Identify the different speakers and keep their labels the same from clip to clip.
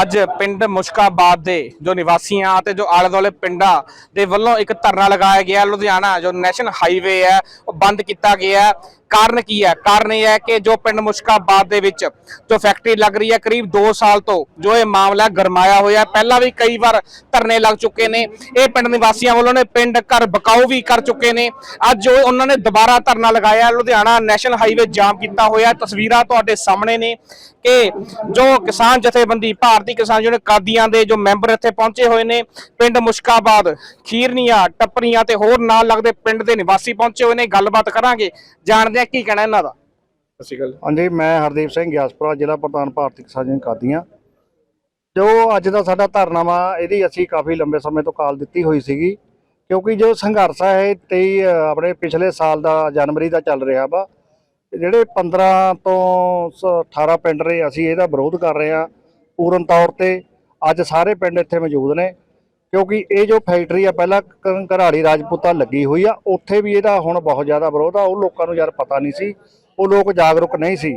Speaker 1: ਅੱਜ ਪਿੰਡ ਮੁਸ਼ਕਾਬਾਦ ਦੇ ਜੋ ਨਿਵਾਸੀਆਂ ਤੇ ਜੋ ਆਲੇ ਦੁਆਲੇ ਪਿੰਡਾਂ ਦੇ ਵੱਲੋਂ ਇੱਕ ਧਰਨਾ ਲਗਾਇਆ ਗਿਆ ਲੁਧਿਆਣਾ ਜੋ ਨੈਸ਼ਨਲ ਹਾਈਵੇ ਹੈ, ਉਹ ਬੰਦ ਕੀਤਾ ਗਿਆ ਕਾਰਨ ਕੀ ਹੈ? ਕਾਰਨ ਇਹ ਹੈ ਕਿ ਜੋ ਪਿੰਡ ਮੁਸ਼ਕਾਬਾਦ ਦੇ ਵਿੱਚ ਜੋ ਫੈਕਟਰੀ ਲੱਗ ਰਹੀ ਹੈ, ਕਰੀਬ 2 ਸਾਲ ਤੋਂ ਜੋ ਇਹ ਮਾਮਲਾ ਗਰਮਾਇਆ ਹੋਇਆ ਪਹਿਲਾਂ ਵੀ ਕਈ ਵਾਰ ਧਰਨੇ ਲੱਗ ਚੁੱਕੇ ਨੇ। ਇਹ ਪਿੰਡ ਨਿਵਾਸੀਆਂ ਵੱਲੋਂ ਨੇ ਪਿੰਡ ਘਰ ਬਕਾਊ ਵੀ ਕਰ ਚੁੱਕੇ ਨੇ। ਅੱਜ ਜੋ ਉਹਨਾਂ ਨੇ ਦੁਬਾਰਾ ਧਰਨਾ ਲਗਾਇਆ ਲੁਧਿਆਣਾ ਨੈਸ਼ਨਲ ਹਾਈਵੇ ਜਾਮ ਕੀਤਾ ਹੋਇਆ ਤਸਵੀਰਾਂ ਤੁਹਾਡੇ ਸਾਹਮਣੇ ਨੇ ਕਿ ਜੋ ਕਿਸਾਨ ਜਥੇਬੰਦੀ, ਭਾਰਤੀ ਕਿਸਾਨ ਯੂਨੀਅਨ ਕਾਦੀਆਂ ਦੇ ਜੋ ਮੈਂਬਰ ਇੱਥੇ ਪਹੁੰਚੇ ਹੋਏ ਨੇ, ਪਿੰਡ ਮੁਸ਼ਕਾਬਾਦ, ਖੀਰਨੀਆਂ, ਟੱਪਰੀਆਂ ਤੇ ਹੋਰ ਨਾਲ ਲੱਗਦੇ ਪਿੰਡ ਦੇ ਨਿਵਾਸੀ ਪਹੁੰਚੇ ਹੋਏ ਨੇ। ਗੱਲਬਾਤ ਕਰਾਂਗੇ। ਜਾਣਦੇ ਆ ਕੀ ਕਹਿਣਾ ਇਹਨਾਂ ਦਾ? ਸਤਿ ਸ਼੍ਰੀ ਅਕਾਲ।
Speaker 2: ਹਾਂਜੀ ਮੈਂ ਹਰਦੀਪ ਸਿੰਘ ਗਿਆਸਪੁਰਾ ਜ਼ਿਲ੍ਹਾ ਪ੍ਰਧਾਨ ਭਾਰਤੀ ਕਿਸਾਨ ਯੂਨੀਅਨ ਕਾਦੀਆਂ। ਜੋ ਅੱਜ ਦਾ ਸਾਡਾ ਧਰਨਾ ਵਾ ਇਹਦੀ ਅਸੀਂ ਕਾਫੀ ਲੰਬੇ ਸਮੇਂ ਤੋਂ ਕਾਲ ਦਿੱਤੀ ਹੋਈ ਸੀਗੀ ਕਿਉਂਕਿ ਜੋ ਸੰਘਰਸ਼ ਹੈ ਇਹ 23 ਅ, ਆਪਣੇ ਪਿਛਲੇ ਸਾਲ ਦਾ ਜਨਵਰੀ ਦਾ ਚੱਲ ਰਿਹਾ ਵਾ। ਜਿਹੜੇ 15 ਤੋਂ ਸ- 18 ਪਿੰਡ ਰਹੇ ਅਸੀਂ ਇਹਦਾ ਵਿਰੋਧ ਕਰ ਰਹੇ ਹਾਂ ਪੂਰਨ ਤੌਰ ਤੇ। ਅੱਜ ਸਾਰੇ ਪਿੰਡ ਇੱਥੇ ਮੌਜੂਦ ਨੇ। ਕਿਉਂਕਿ ਇਹ ਜੋ ਫੈਕਟਰੀ ਆ, ਪਹਿਲਾਂ ਕ- ਘਰਾੜੀ ਰਾਜਪੂਤਾ ਲੱਗੀ ਹੋਈ ਆ, ਉੱਥੇ ਵੀ ਇਹਦਾ ਹੁਣ ਬਹੁਤ ਜ਼ਿਆਦਾ ਵਿਰੋਧ ਆ, ਉਹ ਲੋਕਾਂ ਨੂੰ ਯਾਰ ਪਤਾ ਨਹੀਂ ਸੀ, ਉਹ ਲੋਕ ਜਾਗਰੂਕ ਨਹੀਂ ਸੀ।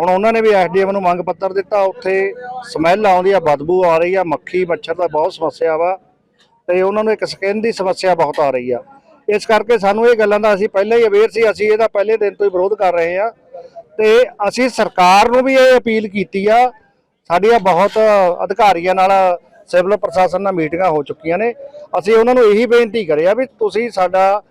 Speaker 2: ਹੁਣ ਉਹਨਾਂ ਨੇ ਵੀ ਐਸਡੀਐਮ ਨੂੰ ਮੰਗ ਪੱਤਰ ਦਿੱਤਾ, ਉੱਥੇ ਸਮੈਲ ਆਉਂਦੀ ਆ, ਬਦਬੂ ਆ ਰਹੀ ਆ, ਮੱਖੀ ਮੱਛਰ ਦਾ ਬਹੁਤ ਸਮੱਸਿਆ ਵਾ, ਤੇ ਉਹਨਾਂ ਨੂੰ ਇੱਕ ਸਕਿਨ ਦੀ ਸਮੱਸਿਆ ਬਹੁਤ ਆ ਰਹੀ ਆ। ਇਸ ਕਰਕੇ ਸਾਨੂੰ ਇਹ ਗੱਲਾਂ ਦਾ ਅਸੀਂ ਪਹਿਲਾਂ ਹੀ ਅਵੇਅਰ ਸੀ, ਅਸੀਂ ਇਹਦਾ ਪਹਿਲੇ ਦਿਨ ਤੋਂ ਹੀ ਵਿਰੋਧ ਕਰ ਰਹੇ ਆ, ਤੇ ਅਸੀਂ ਸਰਕਾਰ ਨੂੰ ਵੀ ਇਹ ਅਪੀਲ ਕੀਤੀ ਆ, ਸਾਡੀਆਂ ਬਹੁਤ ਅਧਿਕਾਰੀਆਂ ਨਾਲ ਸਿਵਲ ਪ੍ਰਸ਼ਾਸਨ ਨਾਲ ਮੀਟਿੰਗਾਂ ਹੋ ਚੁੱਕੀਆਂ ਨੇ। ਅਸੀਂ ਉਹਨਾਂ ਨੂੰ ਇਹੀ ਬੇਨਤੀ ਕਰਿਆ ਵੀ ਤੁਸੀਂ ਸਾਡਾ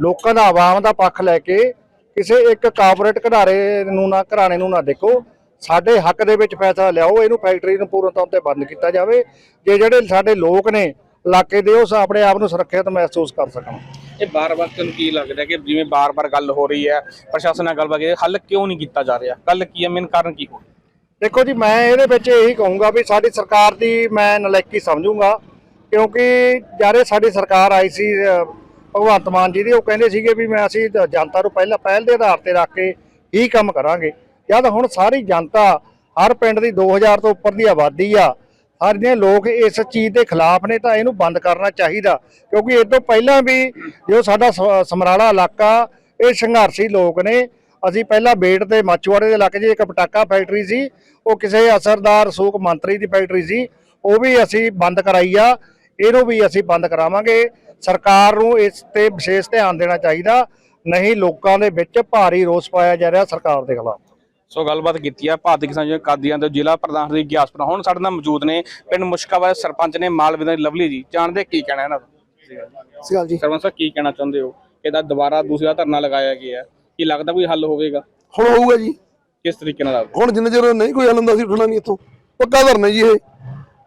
Speaker 2: ਲੋਕਾਂ ਦਾ, ਆਵਾਮ ਦਾ ਪੱਖ ਲੈ ਕੇ ਕਿਸੇ ਇੱਕ ਕਾਰਪੋਰੇਟ ਘਰਾਰੇ ਨੂੰ ਨਾ, ਘਰਾਣੇ ਨੂੰ ਨਾ ਦੇਖੋ। ਸਾਡੇ ਹੱਕ ਦੇ ਵਿੱਚ ਫੈਸਲਾ ਲਿਆਓ, ਇਹਨੂੰ ਫੈਕਟਰੀ ਨੂੰ ਪੂਰਨ ਤੌਰ ਤੇ ਬੰਦ ਕੀਤਾ ਜਾਵੇ। ਜੇ ਜਿਹੜੇ ਸਾਡੇ ਲੋਕ ਨੇ ਇਲਾਕੇ ਦੇ, ਉਹ ਆਪਣੇ ਆਪ ਨੂੰ ਸੁਰੱਖਿਅਤ ਮਹਿਸੂਸ ਕਰ ਸਕਣ।
Speaker 1: ਇਹ ਬਾਰ-ਬਾਰ ਤੁਹਾਨੂੰ ਕੀ ਲੱਗਦਾ ਕਿ ਜਿਵੇਂ ਬਾਰ-ਬਾਰ ਗੱਲ ਹੋ ਰਹੀ ਹੈ, ਪ੍ਰਸ਼ਾਸਨ ਨਾਲ ਗੱਲਬਾਤ ਹੱਲ ਕਿਉਂ ਨਹੀਂ ਕੀਤਾ ਜਾ ਰਿਹਾ? ਗੱਲ ਕੀ ਹੈ? ਮੇਨ ਕਾਰਨ ਕੀ ਹੋ
Speaker 2: ਦੇਖੋ ਜੀ, ਮੈਂ ਇਹਦੇ ਵਿੱਚ ਇਹੀ ਕਹੂੰਗਾ ਵੀ ਸਾਡੀ ਸਰਕਾਰ ਦੀ ਮੈਂ ਨਲਾਇਕੀ ਸਮਝੂੰਗਾ, ਕਿਉਂਕਿ ਜਾਰੇ ਸਾਡੀ ਸਰਕਾਰ ਆਈ ਸੀ ਭਗਵੰਤ ਮਾਨ ਜੀ ਦੀ, ਉਹ ਕਹਿੰਦੇ ਸੀਗੇ ਵੀ ਮੈਂ ਅਸੀਂ ਜਨਤਾ ਨੂੰ ਪਹਿਲਾਂ, ਪਹਿਲ ਦੇ ਆਧਾਰ ਤੇ ਰੱਖ ਕੇ ਹੀ ਕੰਮ ਕਰਾਂਗੇ। ਜਦ ਹੁਣ ਸਾਰੀ ਜਨਤਾ ਹਰ ਪਿੰਡ ਦੀ 2000 ਤੋਂ ਉੱਪਰ ਦੀ ਆਬਾਦੀ ਆ, ਹਰ ਸਾਰੇ ਲੋਕ ਇਸ ਚੀਜ਼ ਦੇ ਖਿਲਾਫ ਨੇ, ਤਾਂ ਇਹਨੂੰ ਬੰਦ ਕਰਨਾ ਚਾਹੀਦਾ, ਕਿਉਂਕਿ ਇਹ ਤੋਂ ਪਹਿਲਾਂ ਵੀ ਜੋ ਸਾਡਾ ਸਮਰਾਲਾ ਇਲਾਕਾ, ਇਹ ਸੰਘਰਸ਼ੀ ਲੋਕ ਨੇ ਅਸੀਂ ਪਹਿਲਾਂ ਬੇਟ ਤੇ ਮਾਚੂਵਾੜੇ ਦੇ ਇਲਾਕੇ 'ਚ ਇੱਕ ਪਟਾਕਾ ਫੈਕਟਰੀ ਸੀ ਉਹ ਕਿਸੇ ਅਸਰਦਾਰ ਸੂਕ ਮੰਤਰੀ ਦੀ ਫੈਕਟਰੀ ਸੀ ਉਹ ਵੀ ਅਸੀਂ ਬੰਦ ਕਰਾਈ ਆ ਇਹਨੂੰ ਵੀ ਅਸੀਂ ਬੰਦ ਕਰਾਵਾਂਗੇ। ਸਰਕਾਰ ਨੂੰ ਇਸ ਤੇ ਵਿਸ਼ੇਸ਼ ਧਿਆਨ ਦੇਣਾ ਚਾਹੀਦਾ ਨਹੀਂ ਲੋਕਾਂ ਦੇ ਵਿੱਚ ਭਾਰੀ ਰੋਸ ਪਾਇਆ ਜਾ ਰਿਹਾ ਸਰਕਾਰ ਦੇ ਖਿਲਾਫ।
Speaker 1: ਸੋ ਗੱਲਬਾਤ ਕੀਤੀ ਹੈ ਭਾਰਤੀ ਕਿਸਾਨ ਯੂਨੀਅਨ ਕਾਦੀਆਂ ਦੇ ਜ਼ਿਲ੍ਹਾ ਪ੍ਰਧਾਨ ਦੀ ਗਿਆਸਪੁਰਾ ਹੁਣ ਸਾਡੇ ਨਾਲ ਮੌਜੂਦ ਨੇ ਪਿੰਡ ਮੁਸ਼ਕਾਬਾਦ ਸਰਪੰਚ ਨੇ ਮਾਲਵੇ ਦੇ ਲਵਲੀ ਜੀ। ਜਾਣਦੇ ਕੀ ਕਹਿਣਾ ਇਹਨਾਂ ਦਾ
Speaker 2: ਜੀ।
Speaker 1: ਸਰਪੰਚ ਸਾਹਿਬ ਕੀ ਕਹਿਣਾ ਚਾਹੁੰਦੇ ਹੋ? ਇਹਦਾ ਦੁਬਾਰਾ ਦੂਸਰਾ ਧਰਨਾ ਲਗਾਇਆ ਗਿਆ। ਹੈ ਕੀ ਲੱਗਦਾ ਕੋਈ ਹੱਲ ਹੋਵੇਗਾ?
Speaker 3: ਹੁਣ ਹੋਊਗਾ ਜੀ।
Speaker 1: ਕਿਸ ਤਰੀਕੇ ਨਾਲ
Speaker 3: ਹੁਣ ਜਿੰਨੇ ਚਿਰ ਨਹੀਂ ਕੋਈ ਹੱਲ ਹੁੰਦਾ ਸੀ ਉੱਠਣਾ ਨਹੀਂ ਇੱਥੋਂ। ਪੱਕਾ ਧਰਨਾ ਜੀ ਇਹ।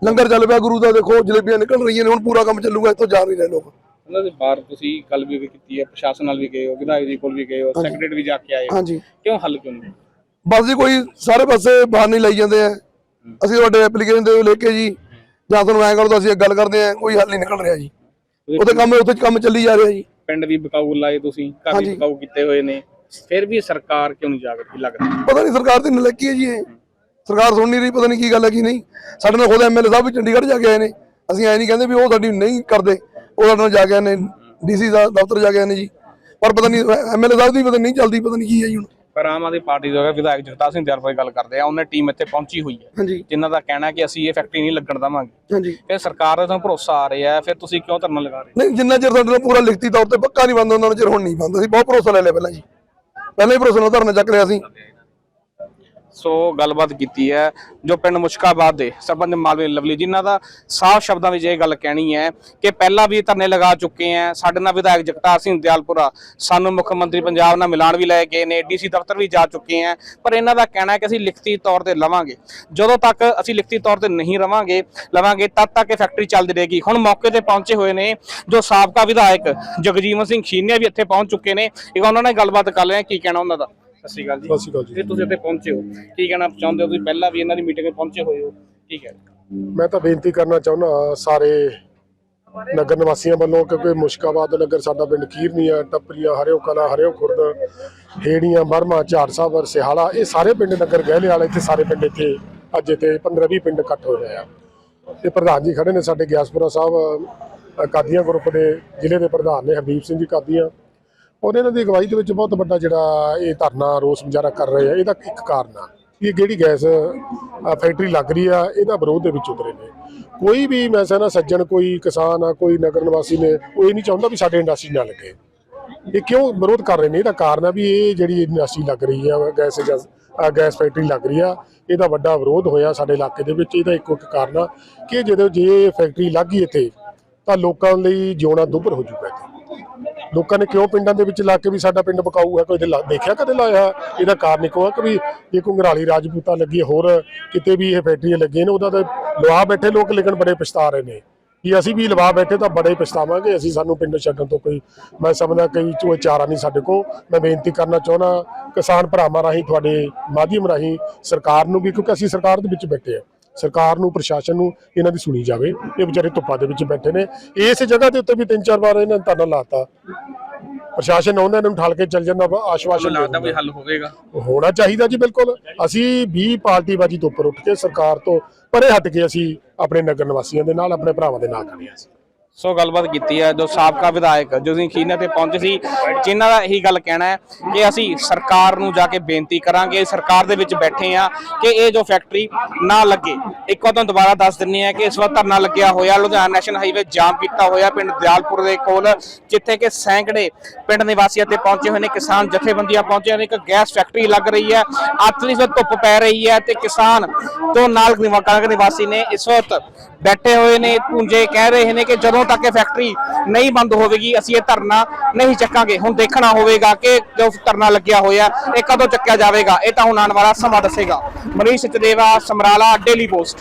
Speaker 3: ਲੰਗਰ ਚੱਲ ਪਿਆ ਗੁਰੂ ਦਾ ਦੇਖੋ ਜਲੇਬੀਆਂ ਨਿਕਲ ਰਹੀਆਂ ਨੇ ਹੁਣ ਪੂਰਾ ਕੰਮ ਚੱਲੂਗਾ ਇੱਥੋਂ ਜਾ ਨਹੀਂ ਰਹੇ ਲੋਕ।
Speaker 1: ਉਹਨਾਂ ਦੇ ਬਾਹਰ ਤੁਸੀਂ ਕੱਲ ਵੀ ਕੀਤੀ ਹੈ ਪ੍ਰਸ਼ਾਸਨ ਨਾਲ ਵੀ ਗਏ ਹੋ ਵਿਧਾਇਕ ਜੀ ਕੋਲ ਵੀ ਗਏ ਹੋ ਸੈਕਟਰੀ ਵੀ ਜਾ ਕੇ ਆਏ ਹੋ।
Speaker 3: ਹਾਂਜੀ।
Speaker 1: ਕਿਉਂ ਹੱਲ ਕਿਉਂ ਨਹੀਂ?
Speaker 3: ਬਸ ਜੀ ਕੋਈ ਸਾਰੇ ਪਾਸੇ ਬਾਹਰ ਨਹੀਂ ਲਾਈ ਜਾਂਦੇ ਆ। ਅਸੀਂ ਤੁਹਾਡੇ ਐਪਲੀਕੇਸ਼ਨ ਦੇ ਲੈ ਕੇ ਜੀ। ਜਾਂ ਤੁਹਾਨੂੰ ਐਂ ਕਰੋ ਤਾਂ ਅਸੀਂ ਇਹ ਗੱਲ ਕਰਦੇ ਆ ਕੋਈ ਹੱਲ ਨਹੀਂ ਨਿਕਲ ਰਿਹਾ ਜੀ। ਉਹਦੇ ਕੰਮ ਉੱਥੇ ਕੰਮ ਚੱਲੀ ਜਾ ਰਿਹਾ ਜੀ।
Speaker 1: ਪਿੰਡ ਵੀ ਬਕਾਊ ਲਾਏ ਤੁਸੀਂ ਘਰ ਵੀ। ਬਕਾਊ ਕੀਤੇ ਹੋਏ ਨੇ। ਫਿਰ ਵੀ ਸਰਕਾਰ ਕਿਉਂ ਨਹੀਂ ਜਾਗਦੀ ਲੱਗਦਾ
Speaker 3: ਪਤਾ ਨਹੀਂ ਸਰਕਾਰ ਦੀ ਨਲੱਕੀ ਹੈ ਜੀ ਇਹ। ਸਰਕਾਰ ਸੁਣ ਨਹੀਂ ਰਹੀ ਪਤਾ ਨਹੀਂ ਕੀ ਗੱਲ ਹੈ ਕੀ ਨਹੀਂ। ਸਾਡੇ ਨਾਲ ਖੁਦ ਐਮਐਲਏ ਸਾਹਿਬ ਵੀ ਚੰਡੀਗੜ੍ਹ ਜਾ ਕੇ ਆਏ ਨੇ। ਅਸੀਂ ਐ ਨਹੀਂ ਕਹਿੰਦੇ ਵੀ ਉਹ ਸਾਡੀ ਨਹੀਂ ਕਰਦੇ। ਉਹ ਸਾਡੇ ਨਾਲ ਜਾ ਕੇ ਆਏ ਨੇ ਡੀਸੀ ਦਾ ਦਫ਼ਤਰ ਜਾ ਕੇ ਆਏ ਨੇ ਜੀ। ਪਰ ਪਤਾ ਨਹੀਂ ਐਮਐਲਏ ਸਾਹਿਬ ਦੀ ਪਤਾ ਨਹੀਂ ਚੱਲਦੀ ਪਤਾ ਨਹੀਂ ਕੀ ਹੈ ਜੀ ਹੁਣ।
Speaker 1: ਪਰ ਆਮ ਆਦਮੀ ਪਾਰਟੀ ਦੇ ਵਿਧਾਇਕ ਜਗਤਾਰ ਸਿੰਘ ਦਿਆਲਪੁਰ ਦੀ ਗੱਲ ਕਰਦੇ ਆ ਉਹਨੇ ਟੀਮ ਇੱਥੇ ਪਹੁੰਚੀ ਹੋਈ ਹੈ। ਜਿਨ੍ਹਾਂ ਦਾ ਕਹਿਣਾ ਕਿ ਅਸੀਂ ਇਹ ਫੈਕਟਰੀ ਨਹੀਂ ਲੱਗਣ ਦੇਵਾਂਗੇ।
Speaker 3: ਹਾਂਜੀ।
Speaker 1: ਫਿਰ ਸਰਕਾਰ ਦਾ ਤੁਹਾਨੂੰ ਭਰੋਸਾ ਆ ਰਿਹਾ ਹੈ ਫਿਰ ਤੁਸੀਂ ਕਿਉਂ ਧਰਨਾ ਲਗਾ ਰਹੇ?
Speaker 3: ਨਹੀਂ ਜਿੰਨਾ ਚਿਰ ਸਾਡੇ ਨਾਲ ਪੂਰਾ ਲਿਖਤੀ ਤੌਰ ਤੇ ਪੱਕਾ ਨਹੀਂ ਬੰਦ ਹੁੰਦਾ ਉਹਨਾਂ ਚਿਰ ਹੁਣ ਨਹੀਂ ਬੰਦ ਅਸੀਂ ਬਹੁਤ ਭਰੋਸਾ ਲੈ ਲਿਆ ਪਹਿਲਾਂ ਜੀ। ਪਹਿਲਾਂ ਹੀ ਭਰੋਸੇ ਨਾਲ ਧਰਨਾ ਚੱਕ ਲਿਆ ਸੀ।
Speaker 1: ਸੋ ਗੱਲਬਾਤ ਕੀਤੀ ਹੈ, ਜੋ ਪਿੰਡ ਮੁਸ਼ਕਾਬਾਦ ਦੇ ਸਰਪੰਚ ਮਾਲਵੇ ਲਵਲੀ, ਜਿਨ੍ਹਾਂ ਦਾ ਸਾਫ਼ ਸ਼ਬਦਾਂ ਵਿੱਚ ਇਹ ਗੱਲ ਕਹਿਣੀ ਹੈ ਕਿ ਪਹਿਲਾਂ ਵੀ ਧਰਨੇ ਲਗਾ ਚੁੱਕੇ ਹੈ। ਸਾਡੇ ਨਾਲ ਵਿਧਾਇਕ ਜਗਤਾਰ ਸਿੰਘ ਦਿਆਲਪੁਰਾ, ਸਾਨੂੰ ਮੁੱਖ ਮੰਤਰੀ ਪੰਜਾਬ ਨਾਲ ਮਿਲਾਣ ਵੀ ਲੈ ਗਏ ਨੇ, ਡੀਸੀ ਦਫ਼ਤਰ ਵੀ ਜਾ ਚੁੱਕੇ ਹੈ। ਪਰ ਇਹਨਾਂ ਦਾ ਕਹਿਣਾ ਹੈ ਕਿ ਅਸੀਂ ਲਿਖਤੀ ਤੌਰ ਤੇ ਲਵਾਂਗੇ। ਜਦੋਂ ਤੱਕ ਅਸੀਂ ਲਿਖਤੀ ਤੌਰ ਤੇ ਨਹੀਂ ਰਵਾਂਗੇ, ਲਵਾਂਗੇ ਤਦ ਤੱਕ ਇਹ ਫੈਕਟਰੀ ਚੱਲਦੀ ਰਹੇਗੀ। ਹੁਣ ਮੌਕੇ ਤੇ ਪਹੁੰਚੇ ਹੋਏ ਨੇ ਜੋ ਸਾਬਕਾ ਵਿਧਾਇਕ ਜਗਜੀਵਨ ਸਿੰਘ ਖੀਨੀਆ ਵੀ ਇੱਥੇ ਪਹੁੰਚ ਚੁੱਕੇ ਨੇ। ਇੱਕ ਉਹਨਾਂ ਨਾਲ ਗੱਲਬਾਤ ਕਰ ਰਹੇ ਹਾਂ ਕੀ ਕਹਿਣਾ ਉਹਨਾਂ ਦਾ? ਸਤਿ ਸ਼੍ਰੀ ਅਕਾਲ ਜੀ।
Speaker 4: ਸਤਿ ਸ਼੍ਰੀ ਅਕਾਲ ਜੀ।
Speaker 1: ਜੇ ਤੁਸੀਂ ਇੱਥੇ ਪਹੁੰਚੇ ਹੋ। ਕੀ ਕਹਿਣਾ ਚਾਹੁੰਦੇ ਹੋ? ਤੁਸੀਂ ਪਹਿਲਾਂ ਵੀ ਇਹਨਾਂ ਦੀ ਮੀਟਿੰਗ 'ਚ ਪਹੁੰਚੇ ਹੋਏ ਹੋ। ਠੀਕ ਹੈ।
Speaker 4: ਮੈਂ ਤਾਂ ਬੇਨਤੀ ਕਰਨਾ ਚਾਹੁੰਦਾ ਸਾਰੇ ਨਗਰ ਨਿਵਾਸੀਆਂ ਵੱਲੋਂ ਕਿਉਂਕਿ ਮੁਸ਼ਕਾਬਾਦ ਨਗਰ ਸਾਡਾ ਪਿੰਡ ਕੀਰਨੀਆਂ ਟੱਪਰੀਆਂ ਹਰਿਓ ਕਲਾ ਹਰਿਓ ਖੁਰਦ ਹੇੜੀਆਂ ਬਰਮਾ ਸਾਹਿਬ ਸਿਹਾਲਾ ਇਹ ਸਾਰੇ ਪਿੰਡ ਨਗਰ ਗਹਿਲੇ ਵਾਲੇ ਇੱਥੇ ਸਾਰੇ ਪਿੰਡ ਇੱਥੇ ਅੱਜ ਇੱਥੇ 15 20 ਪਿੰਡ ਇਕੱਠ ਹੋ ਰਹੇ ਆ। ਤੇ ਪ੍ਰਧਾਨ ਜੀ ਖੜੇ ਨੇ ਸਾਡੇ ਗਿਆਸਪੁਰਾ ਸਾਹਿਬ ਅ, ਕਾਦੀਆਂ ਗਰੁੱਪ ਦੇ ਜ਼ਿਲ੍ਹੇ ਦੇ ਪ੍ਰਧਾਨ ਨੇ ਹਰਦੀਪ ਸਿੰਘ ਜੀ ਕਾਦੀਆਂ। ਔਰ ਇਹਨਾਂ ਦੀ ਅਗਵਾਈ ਦੇ ਵਿੱਚ ਬਹੁਤ ਵੱਡਾ ਜਿਹੜਾ ਇਹ ਧਰਨਾ, ਰੋਸ ਮੁਜ਼ਾਹਰਾ ਕਰ ਰਹੇ ਆ। ਇਹਦਾ ਇੱਕ ਕਾਰਨ ਆ ਇਹ ਜਿਹੜੀ ਗੈਸ ਫੈਕਟਰੀ ਲੱਗ ਰਹੀ ਆ, ਇਹਦਾ ਵਿਰੋਧ ਦੇ ਵਿੱਚ ਉਤਰੇ ਨੇ। ਕੋਈ ਵੀ ਮੈਂ ਸਹਿਣਾ ਸੱਜਣ, ਕੋਈ ਕਿਸਾਨ ਆ, ਕੋਈ ਨਗਰ ਨਿਵਾਸੀ ਨੇ, ਉਹ ਇਹ ਨਹੀਂ ਚਾਹੁੰਦਾ ਵੀ ਸਾਡੇ ਇੰਡਸਟਰੀ ਨਾ ਲੱਗੇ। ਇਹ ਕਿਉਂ ਵਿਰੋਧ ਕਰ ਰਹੇ ਨੇ? ਇਹਦਾ ਕਾਰਨ ਆ ਵੀ ਇਹ ਜਿਹੜੀ ਇੰਡਸਟਰੀ ਲੱਗ ਰਹੀ ਆ, ਗੈਸ ਗੈਸ ਫੈਕਟਰੀ ਲੱਗ ਰਹੀ ਆ, ਇਹਦਾ ਵੱਡਾ ਵਿਰੋਧ ਹੋਇਆ ਸਾਡੇ ਇਲਾਕੇ ਦੇ ਵਿੱਚ। ਇਹਦਾ ਇੱਕੋ ਇੱਕ ਕਾਰਨ ਆ ਕਿ ਜਦੋਂ ਜੇ ਫੈਕਟਰੀ ਲੱਗ ਗਈ ਇੱਥੇ, ਤਾਂ ਲੋਕਾਂ ਲਈ ਜਿਉਣਾ ਦੁੱਭਰ ਹੋ ਜੂਗਾ। ਲੋਕਾਂ ਨੇ ਕਿਉਂ ਪਿੰਡਾਂ ਦੇ ਵਿੱਚ ਲਾ ਕੇ ਵੀ ਸਾਡਾ ਪਿੰਡ ਬਕਾਊ ਹੈ? ਕੋਈ ਲਾ- ਦੇਖਿਆ ਕਦੇ ਲਾਇਆ ਇਹਦਾ ਕਾਰਨ ਇੱਕੋ ਹੈ ਕਿ ਵੀ ਜੇ ਘੁੰਗਰਾਲੀ ਰਾਜਪੂਤਾਂ ਲੱਗੀ, ਹੋਰ ਕਿਤੇ ਵੀ ਇਹ ਫੈਕਟਰੀਆਂ ਲੱਗੀਆਂ ਨੇ, ਉਹਦਾ ਤਾਂ ਲਵਾ ਬੈਠੇ ਲੋਕ, ਲੇਕਿਨ ਬੜੇ ਪਛਤਾ ਰਹੇ ਨੇ। ਕਿ ਅਸੀਂ ਵੀ ਲਵਾ ਬੈਠੇ ਤਾਂ ਬੜੇ ਪਛਤਾਵਾਂਗੇ। ਅਸੀਂ ਸਾਨੂੰ ਪਿੰਡ ਛੱਡਣ ਤੋਂ ਕੋਈ ਮੈਂ ਸਮਝਦਾ ਕਈ ਚੋਂ ਚਾਰਾ ਨਹੀਂ ਸਾਡੇ ਕੋਲ। ਮੈਂ ਬੇਨਤੀ ਕਰਨਾ ਚਾਹੁੰਦਾ, ਕਿਸਾਨ ਭਰਾਵਾਂ ਰਾਹੀਂ, ਤੁਹਾਡੇ ਮਾਧਿਅਮ ਰਾਹੀਂ ਸਰਕਾਰ ਨੂੰ ਵੀ, ਕਿਉਂਕਿ ਅਸੀਂ ਸਰਕਾਰ ਦੇ ਵਿੱਚ ਬੈਠੇ ਆ ਸਰਕਾਰ ਨੂੰ ਪ੍ਰਸ਼ਾਸਨ ਨੂੰ ਇਹਨਾਂ ਦੀ ਸੁਣੀ ਜਾਵੇ। ਇਹ ਵਿਚਾਰੇ ਧੁੱਪਾਂ ਦੇ ਵਿੱਚ ਬੈਠੇ ਨੇ। ਇਸ ਜਗ੍ਹਾ ਦੇ ਉੱਤੇ ਵੀ ਤਿੰਨ ਚਾਰ ਵਾਰ ਇਹਨਾਂ ਨੇ ਧਰਨਾ ਲਾਤਾ ਪ੍ਰਸ਼ਾਸਨ ਆਉਂਦਾ ਇਹਨਾਂ ਨੂੰ ਠਾਲ ਕੇ ਚੱਲ ਜਾਂਦਾ ਆਸ਼ਵਾਸਨ
Speaker 1: ਲੱਗਦਾ ਕੋਈ। ਹੱਲ ਹੋਵੇਗਾ।
Speaker 4: ਹੋਣਾ ਚਾਹੀਦਾ ਜੀ ਬਿਲਕੁਲ। ਅਸੀਂ ਵੀ ਪਾਰਟੀਬਾਜੀ ਤੋਂ ਉੱਪਰ ਉੱਠ ਕੇ ਸਰਕਾਰ ਤੋਂ ਪਰੇ ਹਟ ਕੇ ਅਸੀਂ ਆਪਣੇ ਨਗਰ ਨਿਵਾਸੀਆਂ ਦੇ ਨਾਲ ਆਪਣੇ ਭਰਾਵਾਂ ਦੇ ਨਾਲ ਖੜੇ ਹਾਂ। ਅਸੀਂ
Speaker 1: ਸੋ ਗੱਲਬਾਤ ਕੀਤੀ ਹੈ ਜੋ ਸਾਬਕਾ ਵਿਧਾਇਕ ਜੋਜ਼ੀ ਖੀਨਾ ਤੇ ਪਹੁੰਚੇ ਸੀ, ਜਿਨ੍ਹਾਂ ਦਾ ਇਹੀ ਗੱਲ ਕਹਿਣਾ ਹੈ ਕਿ ਅਸੀਂ ਸਰਕਾਰ ਨੂੰ ਜਾ ਕੇ ਬੇਨਤੀ ਕਰਾਂਗੇ, ਸਰਕਾਰ ਦੇ ਵਿੱਚ ਬੈਠੇ ਆ ਕਿ ਇਹ ਜੋ ਫੈਕਟਰੀ ਨਾ ਲੱਗੇ। ਇੱਕ ਵਾਰ ਤੁਹਾਨੂੰ ਦੁਬਾਰਾ ਦੱਸ ਦਿੰਨੀ ਹੈ ਕਿ ਇਸ ਵਾਰ ਧਰਨਾ ਲੱਗਿਆ ਹੋਇਆ, ਲੁਧਿਆਣਾ ਨੈਸ਼ਨਲ ਹਾਈਵੇ ਜਾਮ ਕੀਤਾ ਹੋਇਆ ਪਿੰਡ ਦਿਆਲਪੁਰ ਦੇ ਕੋਲ, ਜਿੱਥੇ ਕਿ ਸੈਂਕੜੇ ਪਿੰਡ ਨਿਵਾਸੀ ਇੱਥੇ ਪਹੁੰਚੇ ਹੋਏ ਨੇ, ਕਿਸਾਨ ਜਥੇਬੰਦੀਆਂ ਪਹੁੰਚੇ ਨੇ, ਇੱਕ ਗੈਸ ਫੈਕਟਰੀ ਲੱਗ ਰਹੀ ਹੈ ਆਤਲੀ ਸੇ ਧੁੱਪ ਪੈ ਰਹੀ ਹੈ ਤੇ ਕਿਸਾਨ ਤੋਂ ਨਾਲ ਨਿਵਾਕਾਂ ਨਿਵਾਸੀ ਨੇ ਇਸ ਵਕਤ ਬੈਠੇ ਹੋਏ ਨੇ, ਪੁੰਜੇ ਕਹਿ ਰਹੇ ਨੇ ਕਿ ਜਦੋਂ ਜਦੋਂ ਤੱਕ ਇਹ ਫੈਕਟਰੀ ਨਹੀਂ ਬੰਦ ਹੋਵੇਗੀ, ਅਸੀਂ ਇਹ ਧਰਨਾ ਨਹੀਂ ਚੱਕਾਂਗੇ। ਹੁਣ ਦੇਖਣਾ ਹੋਵੇਗਾ ਕਿ ਜੋ ਧਰਨਾ ਲੱਗਿਆ ਹੋਇਆ, ਇਹ ਕਦੋਂ ਚੱਕਿਆ ਜਾਵੇਗਾ, ਇਹ ਤਾਂ ਹੁਣ ਆਉਣ ਵਾਲਾ ਸਮਾਂ ਦੱਸੇਗਾ। Manish Chadeva Samrala daily post